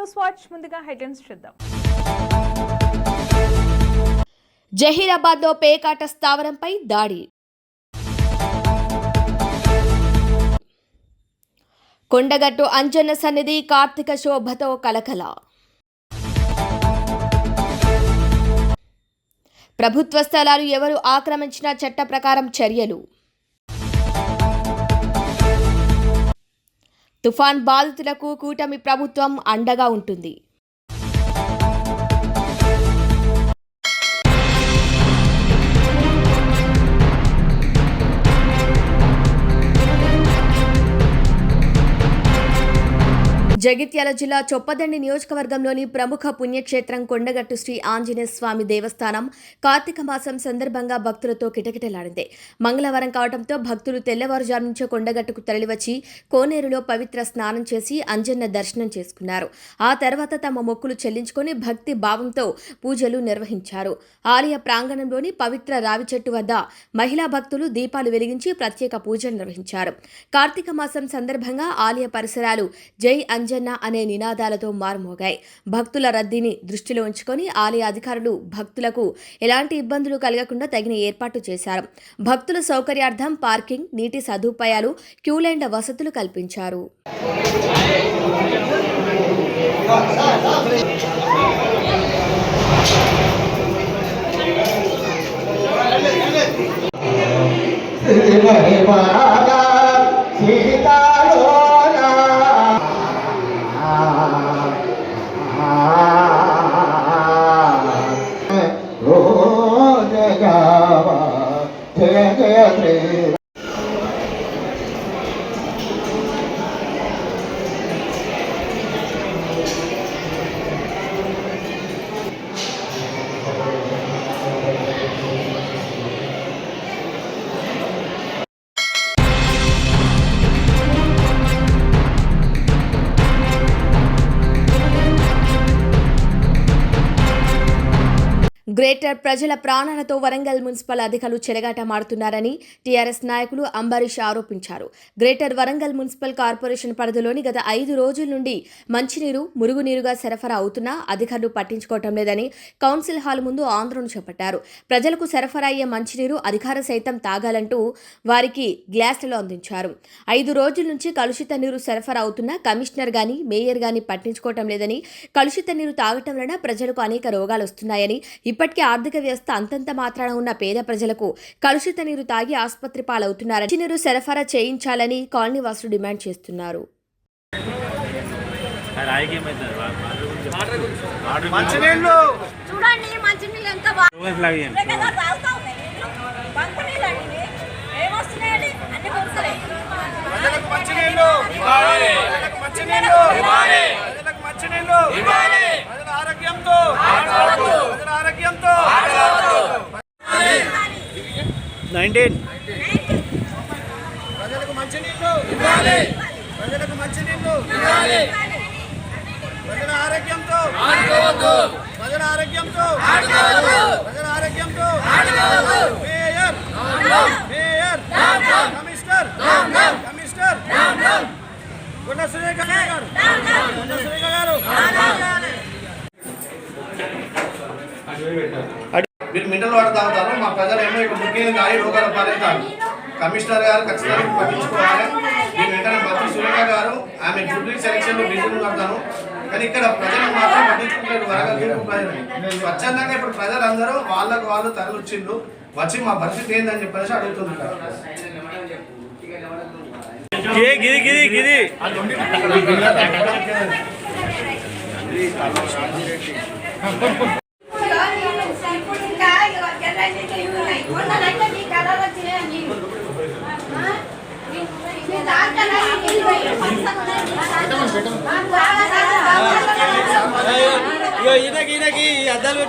News watch ముందుగా headlines చూద్దాం. జహీరాబాద్లో పేకాట స్థావరంపై దాడి. కొండగట్టు అంజన్న సన్నిధి కార్తీక శోభతో కలకల. ప్రభుత్వ స్థలాలు ఎవరు ఆక్రమించినా చట్ట ప్రకారం చర్యలు. తుఫాన్ బాధితులకు కూటమి ప్రభుత్వం అండగా ఉంటుంది. జగిత్యాల జిల్లా చొప్పదండి నియోజకవర్గంలోని ప్రముఖ పుణ్యక్షేత్రం కొండగట్టు శ్రీ ఆంజనేయ స్వామి దేవస్థానం కార్తీక మాసం సందర్భంగా భక్తులతో కిటకిటలాడింది. మంగళవారం కావడంతో భక్తులు తెల్లవారుజాము నుంచే కొండగట్టుకు తరలివచ్చి కోనేరులో పవిత్ర స్నానం చేసి అంజన్న దర్శనం చేసుకున్నారు. ఆ తర్వాత తమ మొక్కులు చెల్లించుకొని భక్తి భావంతో పూజలు నిర్వహించారు. ఆలయ ప్రాంగణంలోని పవిత్ర రావి చెట్టు వద్ద మహిళా భక్తులు దీపాలు వెలిగించి ప్రత్యేక పూజలు నిర్వహించారు. కార్తీక మాసం సందర్భంగా ఆలయ పరిసరాలు జై అంజన్న అనే నినాదాలతో మారుమోగాయి. భక్తుల రద్దీని దృష్టిలో ఉంచుకొని ఆలయ అధికారులు భక్తులకు ఎలాంటి ఇబ్బందులు కలగకుండా తగిన ఏర్పాటు చేశారు. భక్తుల సౌకర్యార్థం పార్కింగ్ నీటి సదుపాయాలు క్యూలైన్ల వసతులు కల్పించారు. జయ గ్రేటర్ ప్రజల ప్రాణాలతో వరంగల్ మున్సిపల్ అధికారులు చెలగాట మారుతున్నారని టీఆర్ఎస్ నాయకులు అంబరీష్ ఆరోపించారు. గ్రేటర్ వరంగల్ మున్సిపల్ కార్పొరేషన్ పరిధిలోని గత ఐదు రోజుల నుండి మంచినీరు మురుగునీరుగా సరఫరా అవుతున్నా అధికారులు పట్టించుకోవటం లేదని కౌన్సిల్ హాల్ ముందు ఆందోళన చేపట్టారు. ప్రజలకు సరఫరా అయ్యే మంచినీరు అధికార సైతం తాగాలంటూ వారికి గ్లాసులు అందించారు. ఐదు రోజుల నుంచి కలుషిత నీరు సరఫరా అవుతున్నా కమిషనర్ గాని మేయర్ గాని పట్టించుకోవటం లేదని కలుషిత నీరు తాగటం వలన ప్రజలకు అనేక రోగాలు వస్తున్నాయని ఇప్పటి ఇప్పటికే ఆర్థిక వ్యవస్థ అంతంత మాత్రాన ఉన్న పేద ప్రజలకు కలుషిత నీరు తాగి ఆసుపత్రి పాలవుతున్నారని నీరు సరఫరా చేయించాలని కాలనీ వాసులు డిమాండ్ చేస్తున్నారు. మంచినీళ్ళు! మంచినీళ్ళు ప్రజల ఆరోగ్యంతో. ప్రజల ఆరోగ్యంతో. నైన్టీన్ ప్రజలకు మంచినీళ్ళు ప్రజలకు మంచినీళ్ళు ప్రజల ఆరోగ్యంతో. ప్రజల ఆరోగ్యంతో. ప్రజల ఆరోగ్యంతో. Mayor. Mayor. Commissioner Gunda Surekha garu Gunda Surekha గారు మీరు మినరల్ వాటర్ తాగుతారు మా ప్రజలు ఏమో ఇక్కడ ముఖ్యంగా గాలి రోగాల పాలవుతారు కమిషనర్ గారు ఖచ్చితంగా పట్టించుకోవాలి. మీరు వెంటనే మంత్రి సురేఖ గారు ఆమె జూబ్లీ సెలక్షన్లో బిజీ కడతాను కానీ ఇక్కడ ప్రజలు మాత్రం పట్టించుకుంటారు వరగల్ ప్రజలు. స్వచ్ఛందంగా ఇప్పుడు ప్రజలందరూ వాళ్ళకు వాళ్ళు తరలిచ్చిండ్రు. వచ్చి మా పరిస్థితి ఏందని చెప్పేసి అడుగుతున్నారు. గిరి గిరి గిరి ఈయనకి ఈయనకి అద్దాలు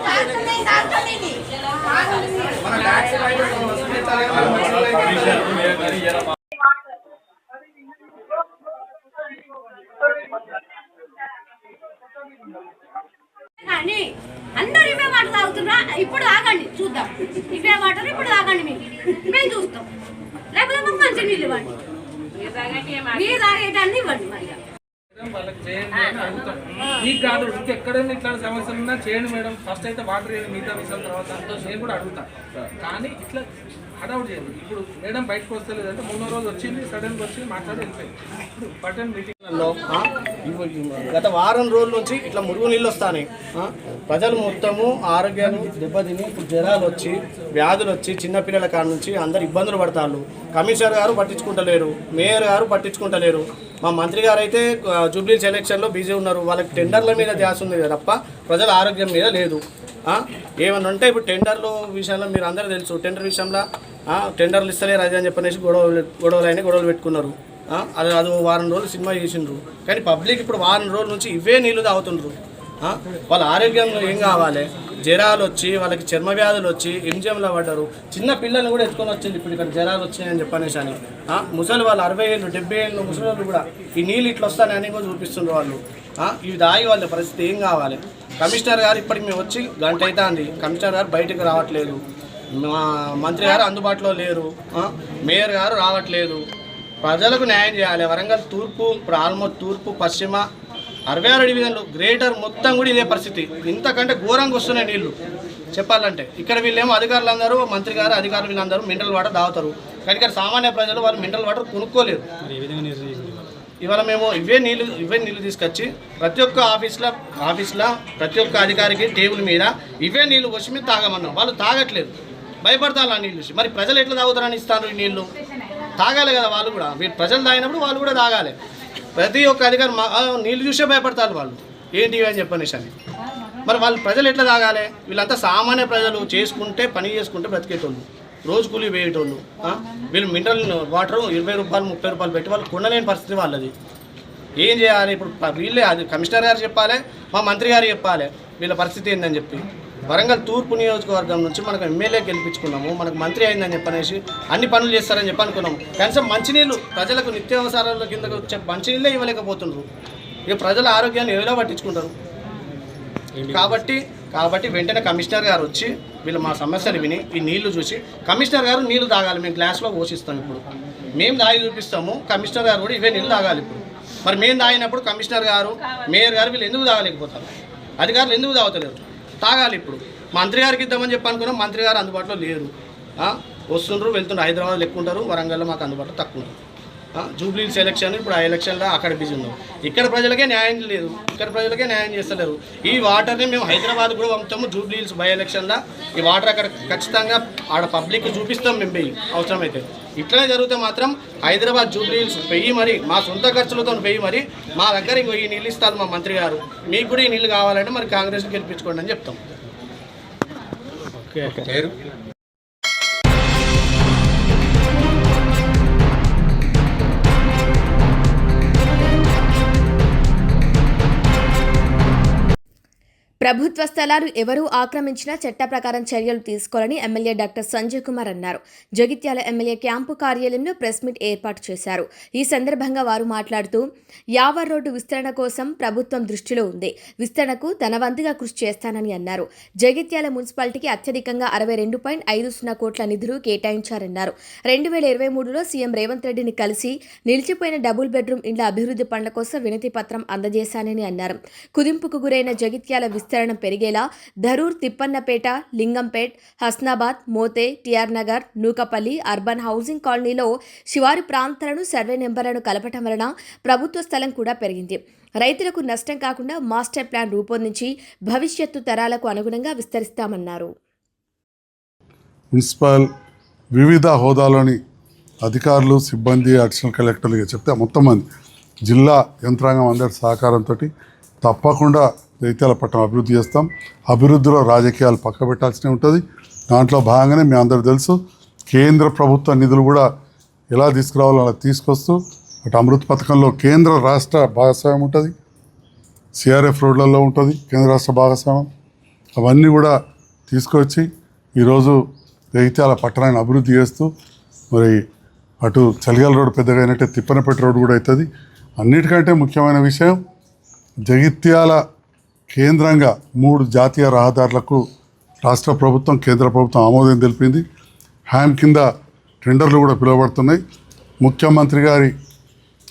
కానీ అందరు ఇవే వాటర్ తాగుతున్నా ఇప్పుడు తాగండి చూద్దాం. ఇవే వాటర్ ఇప్పుడు తాగండి మీరు. మేము చూస్తాం. లేకపోతే మాకు మంచి నీళ్ళు ఇవ్వండి. మీరు తాగేటాన్ని ఇవ్వండి మరి. వాళ్ళకి చేయండి అని అడుగుతాం. మీకు కాదు ఇంకెక్కడైనా ఇట్లాంటి సమస్యలు ఉన్నా చేయండి మేడం. ఫస్ట్ అయితే వాటర్ వేయండి మిగతా విషయాల తర్వాత నేను కూడా అడుగుతా. కానీ ఇట్లా అడౌట్ చేయండి. ఇప్పుడు మేడం బయటకు వస్తలేదంటే మూడో రోజు వచ్చింది సడన్గా వచ్చి మాట్లాడి వెళ్ళిపోయింది. ఇప్పుడు బటన్ మీటింగ్ గత వారం రోజుల నుంచి ఇట్లా మురుగు నీళ్ళు వస్తాయి ప్రజలు మొత్తము ఆరోగ్యాన్ని దెబ్బతిని ఇప్పుడు జ్వరాలు వచ్చి వ్యాధులు వచ్చి చిన్నపిల్లల కాడ నుంచి అందరు ఇబ్బందులు పడతారు కమిషనర్ గారు పట్టించుకుంటలేరు మేయర్ గారు పట్టించుకుంటలేరు. మా మంత్రి గారు అయితే ఆ, జూబ్లీస్ ఎలక్షన్లో బిజీ ఉన్నారు. వాళ్ళకి టెండర్ల మీద ధ్యాస ఉంది తప్ప ప్రజల ఆరోగ్యం మీద లేదు. ఏమన్నా ఉంటే ఇప్పుడు టెండర్లు విషయంలో మీరు అందరూ తెలుసు. టెండర్ విషయంలో టెండర్లు ఇస్తలేరు అది అని చెప్పనేసి గొడవలు గొడవలు అయినా గొడవలు పెట్టుకున్నారు. అది అది వారం రోజులు సినిమా చేసిండ్రు. కానీ పబ్లిక్ ఇప్పుడు వారం రోజుల నుంచి ఇవే నీళ్ళు తాగుతుండ్రు. వాళ్ళ ఆరోగ్యంలో ఏం కావాలి? జ్వరాలు వచ్చి వాళ్ళకి చర్మ వ్యాధులు వచ్చి ఎంజిఎంలో పడ్డారు. చిన్న పిల్లల్ని కూడా ఎత్తుకొని వచ్చింది. ఇప్పుడు ఇక్కడ జ్వరాలు వచ్చాయని చెప్పనేసి అని. ముసలి వాళ్ళు అరవై ఏళ్ళు డెబ్బై ఏళ్ళు ముసలి వాళ్ళు కూడా ఈ నీళ్ళు ఇట్లా వస్తానని కూడా చూపిస్తుండ్రు వాళ్ళు. ఇవి దాగి వాళ్ళ పరిస్థితి ఏం కావాలి? కమిషనర్ గారు ఇప్పటికి మేము వచ్చి గంట అవుతుంది కమిషనర్ గారు బయటకు రావట్లేదు. మా మంత్రి గారు అందుబాటులో లేరు. మేయర్ గారు రావట్లేదు. ప్రజలకు న్యాయం చేయాలి. వరంగల్ తూర్పు ఇప్పుడు ఆల్మోస్ట్ తూర్పు పశ్చిమ అరవై ఆరు డివిజన్లు గ్రేటర్ మొత్తం కూడా ఇదే పరిస్థితి. ఇంతకంటే ఘోరంగా వస్తున్నాయి నీళ్ళు. చెప్పాలంటే ఇక్కడ వీళ్ళేమో అధికారులు అందరూ మంత్రి గారు అధికారులు వీళ్ళందరూ మినరల్ వాటర్ తాగుతారు. కానీ ఇక్కడ సామాన్య ప్రజలు వాళ్ళు మినరల్ వాటర్ కొనుక్కోలేరు. ఇవాళ? మేము ఇవే నీళ్ళు ఇవే నీళ్ళు తీసుకొచ్చి ప్రతి ఒక్క ఆఫీస్లో ఆఫీస్లో ప్రతి ఒక్క అధికారికి టేబుల్ మీద ఇవే నీళ్ళు వచ్చి మేము తాగమన్నాం. వాళ్ళు తాగట్లేదు. భయపడతారు ఆ నీళ్ళు మరి ప్రజలు ఎట్లా తాగుతారని ఇస్తారు ఈ నీళ్ళు తాగాలి కదా వాళ్ళు కూడా. వీళ్ళు ప్రజలు తాగినప్పుడు వాళ్ళు కూడా తాగాలి. ప్రతి ఒక్క అధికారి మా- నీళ్ళు చూసే భయపడతారు వాళ్ళు. ఏంటి అని చెప్పనేసి అని మరి వాళ్ళు ప్రజలు ఎట్లా తాగాలి? వీళ్ళంతా సామాన్య ప్రజలు చేసుకుంటే పని చేసుకుంటే బ్రతికేటోళ్ళు. రోజు కూలి వేయేటోళ్ళు వీళ్ళు మినరల్ వాటర్ ఇరవై రూపాయలు ముప్పై రూపాయలు పెట్టి వాళ్ళు కొనలేని పరిస్థితి వాళ్ళది. ఏం చేయాలి ఇప్పుడు? వీళ్ళే అది కమిషనర్ గారు చెప్పాలి మా మంత్రి గారు చెప్పాలి వీళ్ళ పరిస్థితి ఏందని చెప్పి. వరంగల్ తూర్పు నియోజకవర్గం నుంచి మనకు ఎమ్మెల్యే గెలిపించుకున్నాము మనకు మంత్రి అయిందని చెప్పనేసి అన్ని పనులు చేస్తారని చెప్పి అనుకున్నాము. కనీసం మంచినీళ్ళు ప్రజలకు నిత్యావసరాల కింద వచ్చే మంచినీళ్ళే ఇవ్వలేకపోతున్నారు. ఇక ప్రజల ఆరోగ్యాన్ని ఎవరో పట్టించుకుంటారు. కాబట్టి కాబట్టి వెంటనే కమిషనర్ గారు వచ్చి వీళ్ళు మా సమస్యలు విని ఈ నీళ్ళు చూసి కమిషనర్ గారు నీళ్ళు తాగాలి మేము గ్లాస్లో పోషిస్తాం ఇప్పుడు. మేము తాగి చూపిస్తాము కమిషనర్ గారు కూడా ఇవే నీళ్ళు తాగాలి ఇప్పుడు. మరి మేము తాగినప్పుడు కమిషనర్ గారు మేయర్ గారు వీళ్ళు ఎందుకు తాగలేకపోతారు? అధికారులు ఎందుకు తాగుతలేరు? తాగాలి ఇప్పుడు. మంత్రి గారికి ఇద్దామని చెప్పి అనుకున్నాం మంత్రి గారు అందుబాటులో లేరు. వస్తుండ్రు వెళ్తుండ్రు హైదరాబాద్ లెక్కుంటారు వరంగల్లో మాకు అందుబాటులో తక్కువ ఉంటారు జూబ్లీ ఎలక్షన్ ఇప్పుడు ఆ ఎలక్షన్లో అక్కడ బిజీ ఉన్నాం. ఇక్కడ ప్రజలకే న్యాయం లేదు. ఇక్కడ ప్రజలకే న్యాయం చేస్తలేరు. ఈ వాటర్ని మేము హైదరాబాద్ కూడా పంపుతాము జూబ్లీ హిల్స్ బై ఎలక్షన్లో ఈ వాటర్ అక్కడ ఖచ్చితంగా ఆడ పబ్లిక్ చూపిస్తాం మేము పోయి అవసరమైతే. ఇట్లనే జరిగితే మాత్రం హైదరాబాద్ జూబ్లీ హిల్స్ మరి మా సొంత ఖర్చులతో పెయ్యి మరి మా దగ్గర ఇంకో ఈ నీళ్ళు ఇస్తారు మా మంత్రి గారు. మీకు కూడా ఈ నీళ్ళు కావాలంటే మరి కాంగ్రెస్ గెలిపించుకోండి అని చెప్తాం. ప్రభుత్వ స్థలాలు ఎవరూ ఆక్రమించినా చట్ట ప్రకారం చర్యలు తీసుకోవాలని ఎమ్మెల్యే డాక్టర్ సంజయ్ కుమార్ అన్నారు. జగిత్యాల ఎమ్మెల్యే క్యాంపు కార్యాలయంలో ప్రెస్ మీట్ ఏర్పాటు చేశారు. ఈ సందర్భంగా వారు మాట్లాడుతూ యావర్ రోడ్డు విస్తరణ కోసం ప్రభుత్వం దృష్టిలో ఉంది. విస్తరణకు తన వంతుగా కృషి చేస్తానని అన్నారు. జగిత్యాల మున్సిపాలిటీకి అత్యధికంగా అరవై రెండు పాయింట్ ఐదు సున్నా కోట్ల నిధులు కేటాయించారన్నారు. రెండు వేల ఇరవై మూడులో సీఎం రేవంత్ రెడ్డిని కలిసి నిలిచిపోయిన డబుల్ బెడ్రూమ్ ఇండ్ల అభివృద్ధి పనుల కోసం వినతి పత్రం అందజేశానని అన్నారు. కుదింపుకు గురైన జగిత్యాల విస్తరణ విస్తరణ పెరిగేలా Dharur Thippannapet Lingampet Hasnabad Mothe TR Nagar Nookapalli urban housing కాలనీలో శివారు ప్రాంతాలను సర్వే నెంబర్లను కలపటం వలన ప్రభుత్వ స్థలం కూడా పెరిగింది. రైతులకు నష్టం కాకుండా మాస్టర్ ప్లాన్ రూపొందించి భవిష్యత్తు తరాలకు అనుగుణంగా విస్తరిస్తామన్నారు. మున్సిపల్ వివిధ హోదాలోని అధికారులు సిబ్బంది అడిషనల్ కలెక్టర్లుగా చెప్తే మొత్తం మంది జిల్లా యంత్రాంగం అందరి సహకారంతో తప్పకుండా జైత్యాల పట్టణం అభివృద్ధి చేస్తాం. అభివృద్ధిలో రాజకీయాలు పక్క పెట్టాల్సి ఉంటుంది. దాంట్లో భాగంగానే మీ అందరూ తెలుసు కేంద్ర ప్రభుత్వ నిధులు కూడా ఎలా తీసుకురావాలో అలా తీసుకొస్తూ అటు అమృత్ పథకంలో కేంద్ర రాష్ట్ర భాగస్వామ్యం ఉంటుంది సిఆర్ఎఫ్ రోడ్లలో ఉంటుంది కేంద్ర రాష్ట్ర భాగస్వామ్యం. అవన్నీ కూడా తీసుకొచ్చి ఈరోజు జగిత్యాల పట్టణాన్ని అభివృద్ధి చేస్తూ మరి అటు చలిగాల రోడ్డు పెద్దగా అయినట్టే తిప్పనపేట రోడ్డు కూడా అవుతుంది. అన్నిటికంటే ముఖ్యమైన విషయం జగిత్యాల కేంద్రంగా మూడు జాతీయ రహదారులకు రాష్ట్ర ప్రభుత్వం కేంద్ర ప్రభుత్వం ఆమోదం తెలిపింది. హ్యామ్ కింద టెండర్లు కూడా పిలువబడుతున్నాయి. ముఖ్యమంత్రి గారి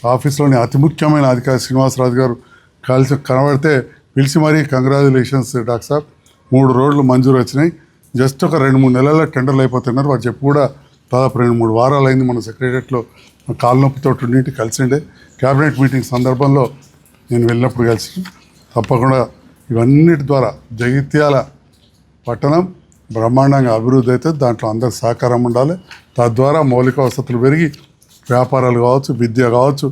ఆఫీస్లోని అతి ముఖ్యమైన అధికారి శ్రీనివాసరాజు గారు కలిసి కనబడితే పిలిచి మరీ కంగ్రాచులేషన్స్ డాక్టర్ సాబ్. మూడు రోడ్లు మంజూరు వచ్చినాయి. జస్ట్ ఒక రెండు మూడు నెలల్లో టెండర్లు అయిపోతున్నారు. వారు చెప్పు కూడా దాదాపు రెండు మూడు వారాలు అయింది మన సెక్రటరియట్లో కాళ్ళనొప్పితో ఉండింటి కలిసిండే క్యాబినెట్ మీటింగ్ సందర్భంలో నేను వెళ్ళినప్పుడు కలిసి తప్పకుండా ఇవన్నిటి ద్వారా జగిత్యాల పట్టణం బ్రహ్మాండంగా అభివృద్ధి అయితే దాంట్లో అందరి సహకారం ఉండాలి. తద్వారా మౌలిక వసతులు పెరిగి వ్యాపారాలు కావచ్చు విద్య కావచ్చు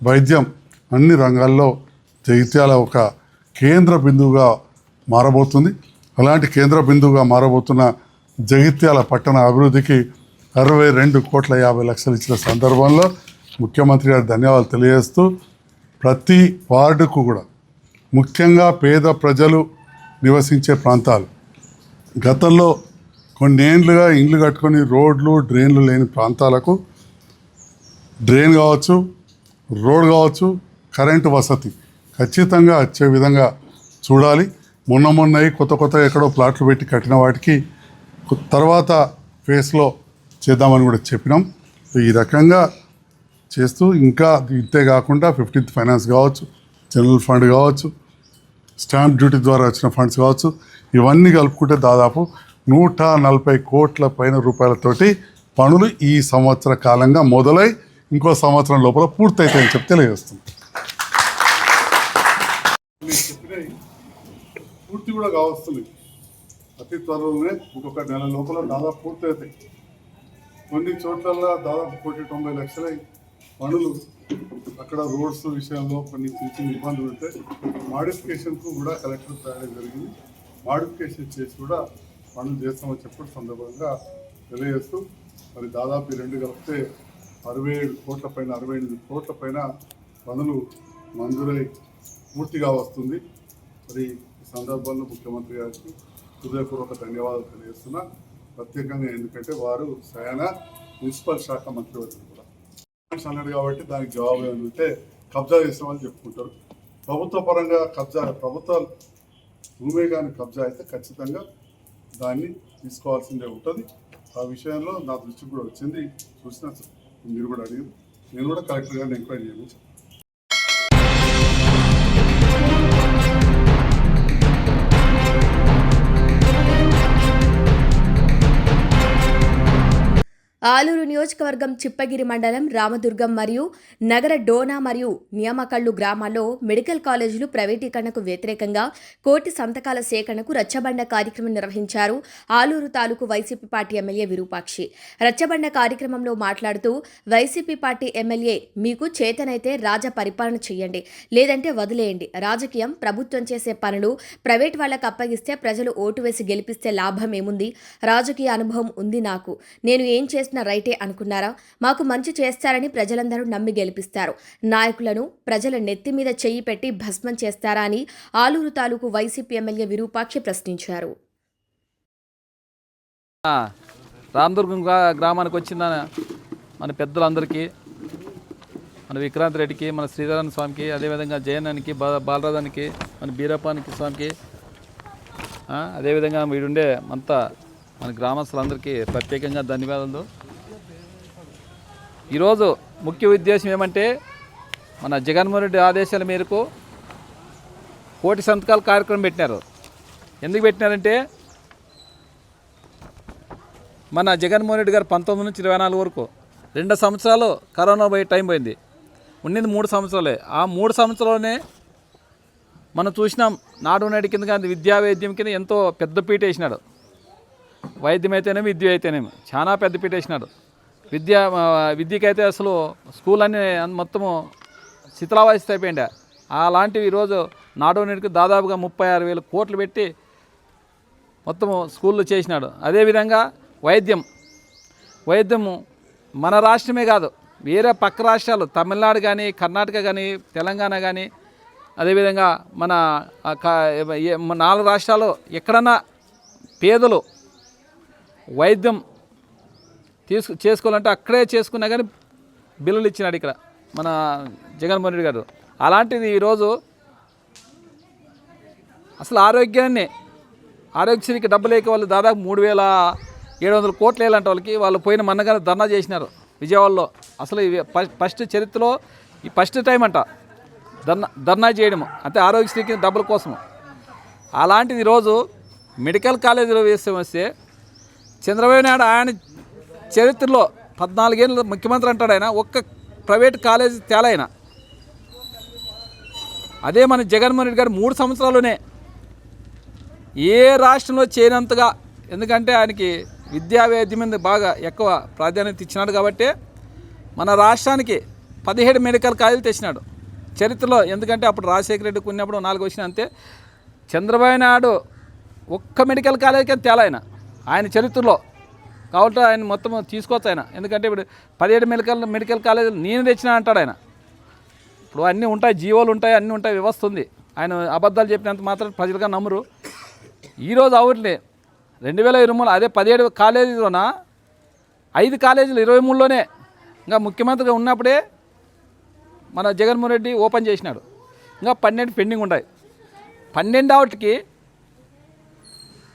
వైద్యం అన్ని రంగాల్లో జగిత్యాల ఒక కేంద్ర బిందువుగా మారబోతుంది. అలాంటి కేంద్ర బిందువుగా మారబోతున్న జగిత్యాల పట్టణ అభివృద్ధికి అరవై రెండు కోట్ల యాభై లక్షలు ఇచ్చిన సందర్భంలో ముఖ్యమంత్రి గారు ధన్యవాదాలు తెలియజేస్తూ ప్రతి వార్డుకు కూడా ముఖ్యంగా పేద ప్రజలు నివసించే ప్రాంతాలు. గతంలో కొన్నేండ్లుగా ఇండ్లు కట్టుకొని రోడ్లు డ్రైన్లు లేని ప్రాంతాలకు డ్రైన్ కావచ్చు రోడ్ కావచ్చు కరెంటు వసతి ఖచ్చితంగా వచ్చే విధంగా చూడాలి. మొన్న మొన్నవి కొత్త కొత్త ఎక్కడో ప్లాట్లు పెట్టి కట్టిన వాటికి తర్వాత ఫేస్లో చేద్దామని కూడా చెప్పినాం. ఈ రకంగా చేస్తూ ఇంకా ఇంతే కాకుండా ఫిఫ్టీన్త్ ఫైనాన్స్ కావచ్చు జనరల్ ఫండ్ కావచ్చు స్టాంప్ డ్యూటీ ద్వారా వచ్చిన ఫండ్స్ కావచ్చు ఇవన్నీ కలుపుకుంటే దాదాపు నూట నలభై కోట్ల పైన రూపాయలతోటి పనులు ఈ సంవత్సర కాలంగా మొదలై ఇంకో సంవత్సరం లోపల పూర్తయితాయని చెప్పి తెలియజేస్తుంది పూర్తి కూడా కావస్తుంది అతి త్వరలోనే ఇంకొక నెల లోపల దాదాపు పూర్తి అవుతాయి కొన్ని చోట్ల దాదాపు కోటి తొంభై లక్షలై పనులు అక్కడ రోడ్స్ విషయంలో కొన్ని చిన్న చిన్న ఇబ్బందులు ఉంటే మాడిఫికేషన్కు కూడా కలెక్టర్ ప్రయాణం జరిగింది. మాడిఫికేషన్ చేసి కూడా పనులు చేస్తామని చెప్పడం సందర్భంగా తెలియజేస్తూ మరి దాదాపు ఈ రెండు కలిపితే అరవై ఏడు కోట్ల పైన అరవై ఎనిమిది కోట్ల పైన పనులు మంజూరై పూర్తిగా వస్తుంది. మరి ఈ సందర్భంలో ముఖ్యమంత్రి గారికి హృదయపూర్వక ధన్యవాదాలు తెలియజేస్తున్నా. ప్రత్యేకంగా ఎందుకంటే వారు స్వయాన మున్సిపల్ శాఖ మంత్రివర్గం. అన్నాడు కాబట్టి దానికి జవాబు ఏంటంటే కబ్జా చేస్తామని చెప్పుకుంటారు. ప్రభుత్వ పరంగా కబ్జా ప్రభుత్వ భూమి కానీ కబ్జా అయితే ఖచ్చితంగా దాన్ని తీసుకోవాల్సిందే ఉంటుంది. ఆ విషయంలో నా దృష్టికి కూడా వచ్చింది. చూసిన మీరు కూడా అడిగారు. నేను కూడా కలెక్టర్ గారిని ఎంక్వైరీ చేయమని ఆలూరు నియోజకవర్గం చిప్పగిరి మండలం రామదుర్గం మరియు నగర డోనా మరియు నియామకళ్ళు గ్రామాల్లో మెడికల్ కాలేజీలు ప్రైవేటీకరణకు వ్యతిరేకంగా కోటి సంతకాల సేకరణకు రచ్చబండ కార్యక్రమం నిర్వహించారు Aluru taluk YCP party MLA Virupakshi. Rachabanda కార్యక్రమంలో మాట్లాడుతూ వైసీపీ పార్టీ ఎమ్మెల్యే మీకు చేతనైతే రాజ పరిపాలన చేయండి లేదంటే వదిలేయండి. రాజకీయం ప్రభుత్వం చేసే పనులు ప్రైవేట్ వాళ్ళకు అప్పగిస్తే ప్రజలు ఓటు వేసి గెలిపిస్తే లాభం ఏముంది రాజకీయ అనుభవం ఉంది నాకు. నేను ఏం చేస్తాను? చేసిన రైటే అనుకున్నారా? మాకు మంచి చేస్తారని ప్రజలందరూ నమ్మి గెలిపిస్తారు. నాయకులను ప్రజల నెత్తి మీద చెయ్యి పెట్టి భస్మం చేస్తారా అని ఆలూరు తాలూకు వైసీపీ ఎమ్మెల్యే విరూపాక్షి ప్రశ్నించారు. రామదుర్గం గ్రా- గ్రామానికి వచ్చిన మన పెద్దలందరికీ మన విక్రాంత్ రెడ్డికి మన శ్రీధరన్ స్వామికి అదేవిధంగా జయనానికి బాలరాజానికి మన బీరప్పానికి స్వామికి అదేవిధంగా వీడుండే అంతా మన గ్రామస్తులందరికీ ప్రత్యేకంగా ధన్యవాదాలు. ఈరోజు ముఖ్య ఉద్దేశం ఏమంటే మన జగన్మోహన్ రెడ్డి ఆదేశాల మేరకు కోటి సంతకాల కార్యక్రమం పెట్టినారు. ఎందుకు పెట్టినారంటే మన జగన్మోహన్ రెడ్డి గారు పంతొమ్మిది నుంచి ఇరవై నాలుగు వరకు రెండు సంవత్సరాలు కరోనా పోయి టైం పోయింది. ఉండింది మూడు సంవత్సరాలే. ఆ మూడు సంవత్సరాలనే మనం చూసినాం నాడు నేడు కింద కానీ విద్యా వైద్యం కింద ఎంతో పెద్ద పీట వేసినాడు. వైద్యం అయితేనేమి విద్య అయితేనేమి చాలా పెద్ద పీట వేసినాడు. విద్య విద్యకైతే అసలు స్కూల్ అన్ని మొత్తము శిథిలావస్థ అయిపోయింది అలాంటివి ఈరోజు నాడో నేడుకి దాదాపుగా ముప్పై ఆరు వేల కోట్లు పెట్టి మొత్తము స్కూళ్ళు చేసినాడు. అదేవిధంగా వైద్యం. వైద్యము మన రాష్ట్రమే కాదు వేరే పక్క రాష్ట్రాలు తమిళనాడు కానీ కర్ణాటక కానీ తెలంగాణ కానీ అదేవిధంగా మన ఏ- మన నాలుగు రాష్ట్రాలు ఎక్కడన్నా పేదలు వైద్యం తీసుకు చేసుకోవాలంటే అక్కడే చేసుకున్నా కానీ బిల్లులు ఇచ్చినాడు ఇక్కడ మన జగన్మోహన్ రెడ్డి గారు. అలాంటిది ఈరోజు అసలు ఆరోగ్యాన్ని ఆరోగ్యశ్రీకి డబ్బులు లేక వాళ్ళు దాదాపు మూడు వేల ఏడు వందల కోట్లు వేయాలంటే వాళ్ళకి వాళ్ళు పోయిన మన్నగానే ధర్నా చేసినారు విజయవాడలో. అసలు ఇవి ఫస్ట్ చరిత్రలో ఈ ఫస్ట్ టైం అంట ధర్నా ధర్నా చేయడము అంటే ఆరోగ్యశ్రీకి డబ్బుల కోసం అలాంటిది ఈరోజు మెడికల్ కాలేజీలో వేస్తే వస్తే చంద్రబాబు నాయుడు ఆయన చరిత్రలో పద్నాలుగేళ్ళు ముఖ్యమంత్రి అంటాడు ఆయన. ఒక్క ప్రైవేట్ కాలేజీ తేలైన అదే మన జగన్మోహన్ రెడ్డి గారు మూడు సంవత్సరాలునే ఏ రాష్ట్రంలో చేయనంతగా ఎందుకంటే ఆయనకి విద్యా వేద్యం మీద బాగా ఎక్కువ ప్రాధాన్యత ఇచ్చినాడు కాబట్టి మన రాష్ట్రానికి పదిహేడు మెడికల్ కాలేజీలు తెచ్చినాడు. చరిత్రలో ఎందుకంటే అప్పుడు రాజశేఖర రెడ్డికి ఉన్నప్పుడు నాలుగు వచ్చిన అంతే. చంద్రబాబు నాయుడు ఒక్క మెడికల్ కాలేజీకి తేలా ఆయన. ఆయన చరిత్రలో కాబట్టి ఆయన మొత్తం తీసుకోవచ్చు ఆయన. ఎందుకంటే ఇప్పుడు పదిహేడు మెడికల్ మెడికల్ కాలేజీలు నేను తెచ్చిన అంటాడు ఆయన. ఇప్పుడు అన్నీ ఉంటాయి జీవోలు ఉంటాయి అన్నీ ఉంటాయి వ్యవస్థ ఉంది. ఆయన అబద్ధాలు చెప్పినంత మాత్రం ప్రజలుగా నమ్మరు. ఈరోజు అవుట్లే రెండు వేల ఇరవై మూడు అదే పదిహేడు కాలేజీలోన ఐదు కాలేజీలు ఇరవై మూడులోనే ఇంకా ముఖ్యమంత్రిగా ఉన్నప్పుడే మన జగన్మోహన్ రెడ్డి ఓపెన్ చేసినాడు. ఇంకా పన్నెండు పెండింగ్ ఉన్నాయి పన్నెండు అవుట్కి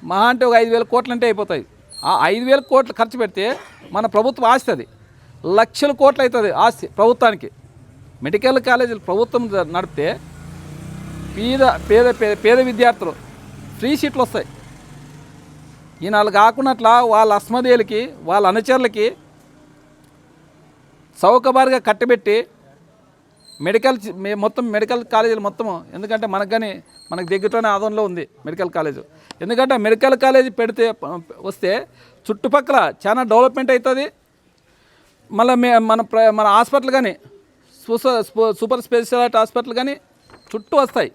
మహా అంటే ఒక ఐదు వేల కోట్లు అంటే అయిపోతాయి. ఆ ఐదు వేల కోట్లు ఖర్చు పెడితే మన ప్రభుత్వం ఆస్తి అది లక్షల కోట్లు అవుతుంది ఆస్తి ప్రభుత్వానికి. మెడికల్ కాలేజీలు ప్రభుత్వం నడిపితే పేద పేద పే- పేద విద్యార్థులు ఫ్రీ సీట్లు వస్తాయి. ఈ నాలుగు కాకున్నట్లా వాళ్ళ అస్మదేయులకి వాళ్ళ అనుచరులకి చౌకబారుగా కట్టబెట్టి మెడికల్ మే- మొత్తం మెడికల్ కాలేజీలు మొత్తం ఎందుకంటే మనకు కానీ మనకు దగ్గరలోనే ఆదంలో ఉంది మెడికల్ కాలేజ్. ఎందుకంటే మెడికల్ కాలేజీ పెడితే వస్తే చుట్టుపక్కల చాలా డెవలప్మెంట్ అవుతుంది మళ్ళీ మే మన ప్ర మన హాస్పిటల్ కానీ సూపర్ స్పెషాలిటీ హాస్పిటల్ కానీ చుట్టూ వస్తాయి.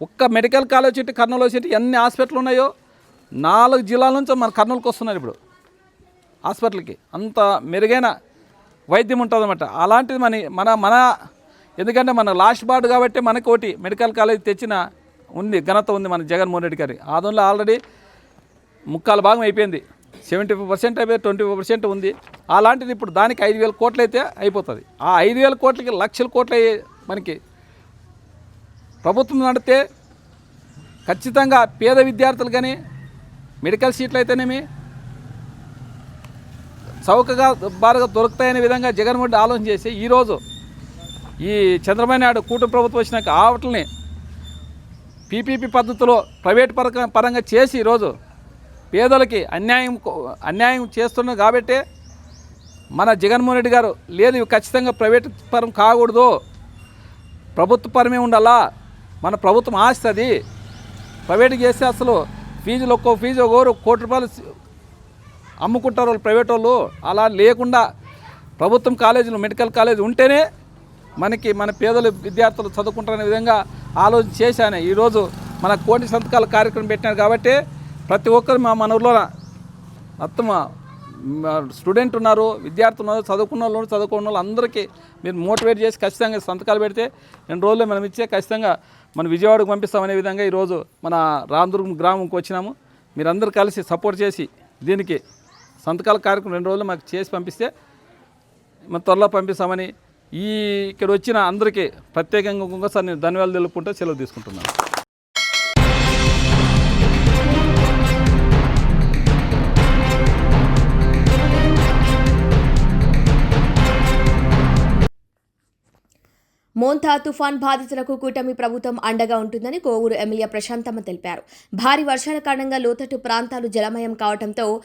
ఒక్క మెడికల్ కాలేజ్ చెట్టు కర్నూలు చెట్టు ఎన్ని హాస్పిటల్ ఉన్నాయో నాలుగు జిల్లాల నుంచి మన కర్నూలుకి వస్తున్నారు ఇప్పుడు. హాస్పిటల్కి అంత మెరుగైన వైద్యం ఉంటుందన్నమాట. అలాంటిది మన మన మన ఎందుకంటే మన లాస్ట్ బార్డు కాబట్టి మనకు ఒకటి మెడికల్ కాలేజ్ తెచ్చిన ఉంది ఘనత ఉంది మన జగన్మోహన్ రెడ్డి గారి. ఆదంలో ఆల్రెడీ ముక్కాల భాగం అయిపోయింది. సెవెంటీ ఫైవ్ పర్సెంట్ అయిపోయి ట్వంటీ ఫైవ్ పర్సెంట్ ఉంది. అలాంటిది ఇప్పుడు దానికి ఐదు వేల కోట్లు అయితే అయిపోతుంది. ఆ ఐదు వేల కోట్లకి లక్షల కోట్లు మనకి ప్రభుత్వం నడితే ఖచ్చితంగా పేద విద్యార్థులు కానీ మెడికల్ సీట్లు అయితేనేమి చౌకగా బాగా దొరుకుతాయనే విధంగా జగన్మోహన్ రెడ్డి ఆలోచన చేసి ఈరోజు ఈ చంద్రబాబు నాయుడు కూటమి ప్రభుత్వం వచ్చినాక ఆవటల్ని పీపీపీ పద్ధతిలో ప్రైవేట్ పరంగా పరంగా చేసి ఈరోజు పేదలకి అన్యాయం అన్యాయం చేస్తున్నాం కాబట్టి మన జగన్మోహన్ రెడ్డి గారు లేదు ఇవి ఖచ్చితంగా ప్రైవేట్ పరం కాకూడదు. ప్రభుత్వ పరమే ఉండాలా? మన ప్రభుత్వం ఆస్తి అది. ప్రైవేట్కి చేస్తే అసలు ఫీజులు ఒక్కో ఫీజు ఒక్కోరు కోటి రూపాయలు అమ్ముకుంటారు వాళ్ళు ప్రైవేట్ వాళ్ళు. అలా లేకుండా ప్రభుత్వం కాలేజీలు మెడికల్ కాలేజ్ ఉంటేనే మనకి మన పేదలు విద్యార్థులు చదువుకుంటారనే విధంగా ఆలోచన చేశాను. ఈరోజు మన కోటి సంతకాల కార్యక్రమం పెట్టినారు కాబట్టి ప్రతి ఒక్కరు మా మన ఊర్లో మొత్తం స్టూడెంట్ ఉన్నారు విద్యార్థులు ఉన్నారు చదువుకున్న వాళ్ళు చదువుకున్న వాళ్ళు అందరికీ మీరు మోటివేట్ చేసి ఖచ్చితంగా సంతకాలు పెడితే రెండు రోజుల్లో మనం ఇచ్చే ఖచ్చితంగా మన విజయవాడకు పంపిస్తామనే విధంగా ఈరోజు మన రామదుర్గం గ్రామంకి వచ్చినాము. మీరందరూ కలిసి సపోర్ట్ చేసి దీనికి సంతకాల కార్యక్రమం రెండు రోజులు మాకు చేసి పంపిస్తే మనం త్వరలో పంపిస్తామని ఈ ఇక్కడ వచ్చిన అందరికీ ప్రత్యేకంగా ఇంకొకసారి నేను ధన్యవాదాలు తెలుపుకుంటే సెలవు తీసుకుంటున్నాను. మోంతా తుఫాన్ బాధితులకు కూటమి ప్రభుత్వం అండగా ఉంటుందని కోవూరు ఎమ్మెల్యే ప్రశాంతమ్మ తెలిపారు. భారీ వర్షాల కారణంగా లోతట్టు ప్రాంతాలు జలమయం కావడంతో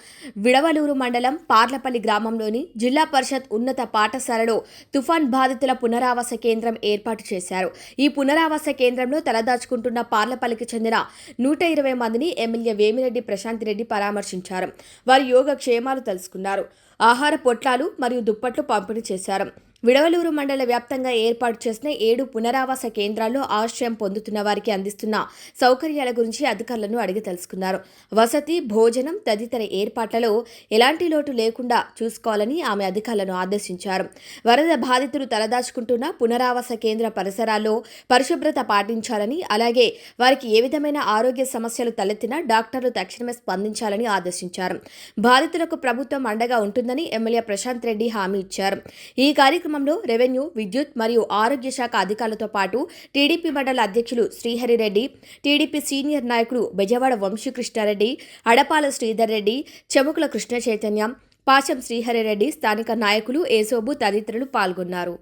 విడవలూరు మండలం పార్లపల్లి గ్రామంలోని జిల్లా పరిషత్ ఉన్నత పాఠశాలలో తుఫాన్ బాధితుల పునరావాస కేంద్రం ఏర్పాటు చేశారు. ఈ పునరావాస కేంద్రంలో తలదాచుకుంటున్న పార్లపల్లికి చెందిన నూట ఇరవై మందిని ఎమ్మెల్యే వేమిరెడ్డి ప్రశాంత్ రెడ్డి పరామర్శించారు. వారి యోగక్షేమాలు తెలుసుకున్నారు. ఆహార పొట్లాలు మరియు దుప్పట్లు పంపిణీ చేశారు. విడవలూరు మండల వ్యాప్తంగా ఏర్పాటు చేసిన ఏడు పునరావాస కేంద్రాల్లో ఆశ్రయం పొందుతున్న వారికి అందిస్తున్న సౌకర్యాల గురించి అధికారులను అడిగి తెలుసుకున్నారు. వసతి భోజనం తదితర ఏర్పాట్లలో ఎలాంటి లోటు లేకుండా చూసుకోవాలని ఆమె అధికారులను ఆదేశించారు. వరద బాధితులు తలదాచుకుంటున్న పునరావాస కేంద్ర పరిసరాల్లో పరిశుభ్రత పాటించాలని అలాగే వారికి ఏ విధమైన ఆరోగ్య సమస్యలు తలెత్తినా డాక్టర్లు తక్షణమే స్పందించాలని ఆదేశించారు. బాధితులకు ప్రభుత్వం అండగా ఉంటుందని ఎమ్మెల్యే ప్రశాంత్ రెడ్డి హామీ ఇచ్చారు. ఈ కార్యక్రమంలో రెవెన్యూ విద్యుత్ మరియు ఆరోగ్య శాఖ అధికారులతో పాటు టీడీపీ మండల అధ్యక్షులు శ్రీహరిరెడ్డి టీడీపీ సీనియర్ నాయకులు బెజవాడ వంశీకృష్ణారెడ్డి అడపాల శ్రీధర్ రెడ్డి చెముకుల కృష్ణ చైతన్యం పాశం శ్రీహరిరెడ్డి స్థానిక నాయకులు ఏసోబు తదితరులు పాల్గొన్నారు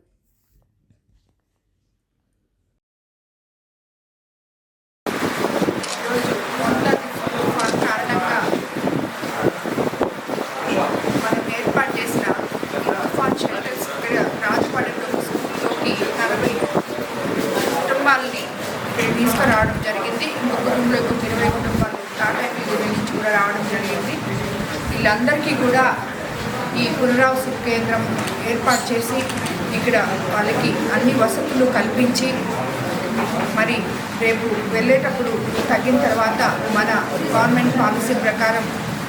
వీళ్ళందరికీ కూడా ఈ పునరావాస కేంద్రం ఏర్పాటు చేసి ఇక్కడ వాళ్ళకి అన్ని వసతులు మరి రేపు వెళ్ళేటప్పుడు తగ్గిన తర్వాత మన గవర్నమెంట్ పాలసీ ప్రకారం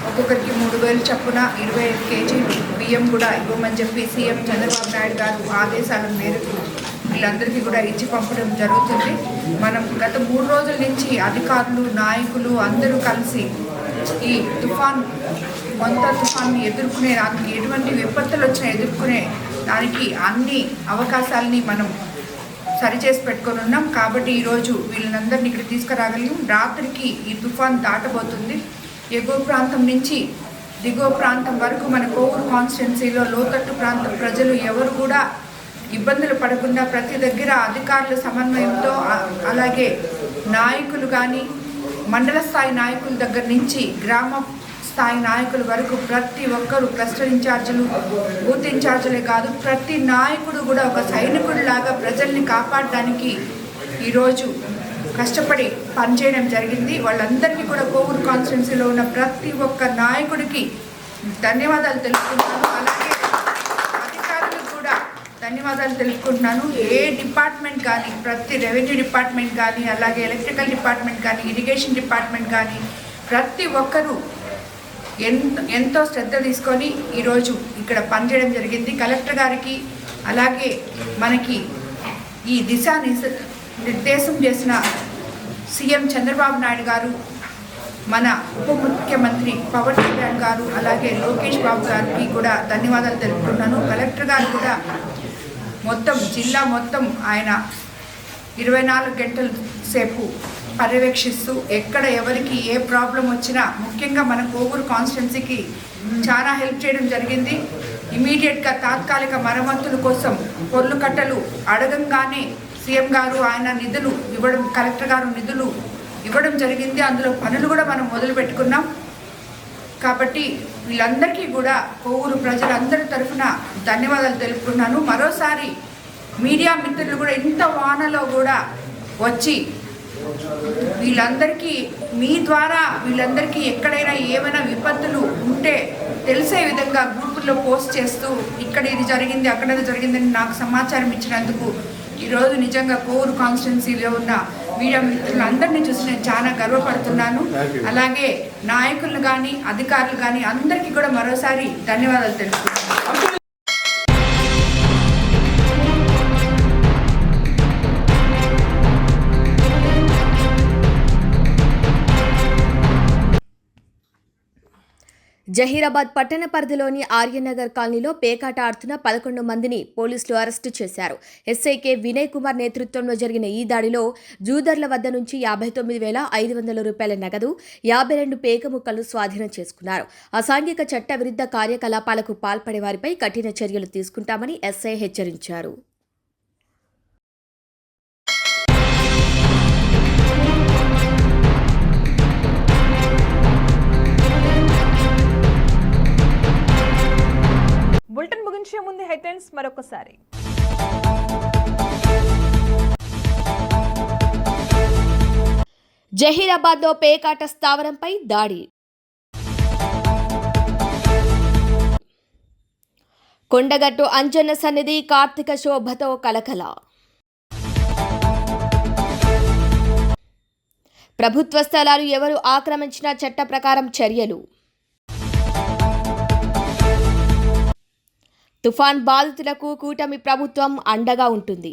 ఒక్కొక్కరికి మూడు వేలు చొప్పున ఇరవై ఐదు కేజీలు బియ్యం కూడా ఇవ్వమని చెప్పి సీఎం చంద్రబాబు నాయుడు గారు ఆదేశాల మేరకు వీళ్ళందరికీ కూడా ఇచ్చి పంపడం జరుగుతుంది. మనం గత మూడు రోజుల నుంచి అధికారులు నాయకులు అందరూ కలిసి ఈ తుఫాన్ కొంత తుఫాన్ని ఎదుర్కొనే దానికి ఎటువంటి విపత్తులు వచ్చినా ఎదుర్కొనే దానికి అన్ని అవకాశాలని మనం సరిచేసి పెట్టుకొని ఉన్నాం. కాబట్టి ఈరోజు వీళ్ళందరినీ ఇక్కడ తీసుకురాగలిగాం రాత్రికి ఈ తుఫాన్ దాటబోతుంది. ఎగువ ప్రాంతం నుంచి దిగువ ప్రాంతం వరకు మన కోవూరు కాన్స్టిట్యున్సీలో లోతట్టు ప్రాంత ప్రజలు ఎవరు కూడా ఇబ్బందులు పడకుండా ప్రతి దగ్గర అధికారుల సమన్వయంతో అలాగే నాయకులు కానీ మండల స్థాయి నాయకుల దగ్గర నుంచి గ్రామ స్థాయి నాయకుల వరకు ప్రతి ఒక్కరు క్లస్టర్ ఇన్ఛార్జీలు బూత్ ఇన్ఛార్జీలే కాదు ప్రతి నాయకుడు కూడా ఒక సైనికుడిలాగా ప్రజల్ని కాపాడడానికి ఈరోజు కష్టపడి పనిచేయడం జరిగింది. వాళ్ళందరికీ కూడా కోవూరు కాన్స్టిట్యున్సీలో ఉన్న ప్రతి ఒక్క నాయకుడికి ధన్యవాదాలు తెలుపుతున్నాను అలాగే అధికారులకు కూడా ధన్యవాదాలు తెలుపుకుంటున్నాను. ఏ డిపార్ట్మెంట్ కానీ ప్రతి రెవెన్యూ డిపార్ట్మెంట్ కానీ అలాగే ఎలక్ట్రికల్ డిపార్ట్మెంట్ కానీ ఇరిగేషన్ డిపార్ట్మెంట్ కానీ ప్రతి ఒక్కరూ ఎంతో ఎంతో శ్రద్ధ తీసుకొని ఈరోజు ఇక్కడ పనిచేయడం జరిగింది. కలెక్టర్ గారికి అలాగే మనకి ఈ దిశా నిర్దేశం చేసిన సీఎం చంద్రబాబు నాయుడు గారు మన ఉప ముఖ్యమంత్రి పవన్ కళ్యాణ్ గారు అలాగే లోకేష్ బాబు గారికి కూడా ధన్యవాదాలు తెలుపుకున్నాను కలెక్టర్ గారు కూడా మొత్తం జిల్లా మొత్తం ఆయన ఇరవై నాలుగు గంటల సేపు పర్యవేక్షిస్తూ ఎక్కడ ఎవరికి ఏ ప్రాబ్లం వచ్చినా ముఖ్యంగా మన కోవూరు కాన్స్టిట్యున్సీకి చాలా హెల్ప్ చేయడం జరిగింది. ఇమీడియట్గా తాత్కాలిక మరమ్మతుల కోసం పొర్లు కట్టలు అడగంగానే సీఎం గారు ఆయన నిధులు ఇవ్వడం కలెక్టర్ గారు నిధులు ఇవ్వడం జరిగింది. అందులో పనులు కూడా మనం మొదలు పెట్టుకున్నాం. కాబట్టి వీళ్ళందరికీ కూడా కోవూరు ప్రజలందరి తరఫున ధన్యవాదాలు తెలుపుకున్నాను మరోసారి మీడియా మిత్రులు కూడా ఇంత వానలో కూడా వచ్చి వీళ్ళందరికీ మీ ద్వారా వీళ్ళందరికీ ఎక్కడైనా ఏమైనా విపత్తులు ఉంటే తెలిసే విధంగా గ్రూపుల్లో పోస్ట్ చేస్తూ ఇక్కడ ఇది జరిగింది అక్కడ ఇది జరిగిందని నాకు సమాచారం ఇచ్చినందుకు ఈరోజు నిజంగా కోవూరు కాన్స్టిట్యున్సీలో ఉన్న మీడియా మిత్రులందరినీ చూసి నేను చాలా గర్వపడుతున్నాను. అలాగే నాయకులు కానీ అధికారులు కానీ అందరికీ కూడా మరోసారి ధన్యవాదాలు తెలుపుతున్నాను. జహీరాబాద్ పట్టణ పరిధిలోని ఆర్యనగర్ కాలనీలో పేకాట ఆడుతున్న పదకొండు మందిని పోలీసులు అరెస్టు చేశారు. ఎస్ఐకే వినయ్ కుమార్ నేతృత్వంలో జరిగిన ఈ దాడిలో జూదర్ల వద్ద నుంచి యాభై తొమ్మిది వేల ఐదు వందల రూపాయల నగదు యాభై రెండు పేక ముక్కలు స్వాధీనం చేసుకున్నారు. అసాంఘిక చట్ట విరుద్ధ కార్యకలాపాలకు పాల్పడే వారిపై కఠిన చర్యలు తీసుకుంటామని ఎస్ఐ హెచ్చరించారు. బులెటిన్ ముగించే ముందు హెడ్లైన్స్ మరొకసారి. జహీరాబాద్లో పేకాట స్థావరంపై దాడి. కొండగట్టు అంజన్న సన్నిధి కార్తీక శోభతో కలకల. ప్రభుత్వ స్థలాలు ఎవరు ఆక్రమించినా చట్ట ప్రకారం చర్యలు. తుఫాన్ బాధితులకు కూటమి ప్రభుత్వం అండగా ఉంటుంది.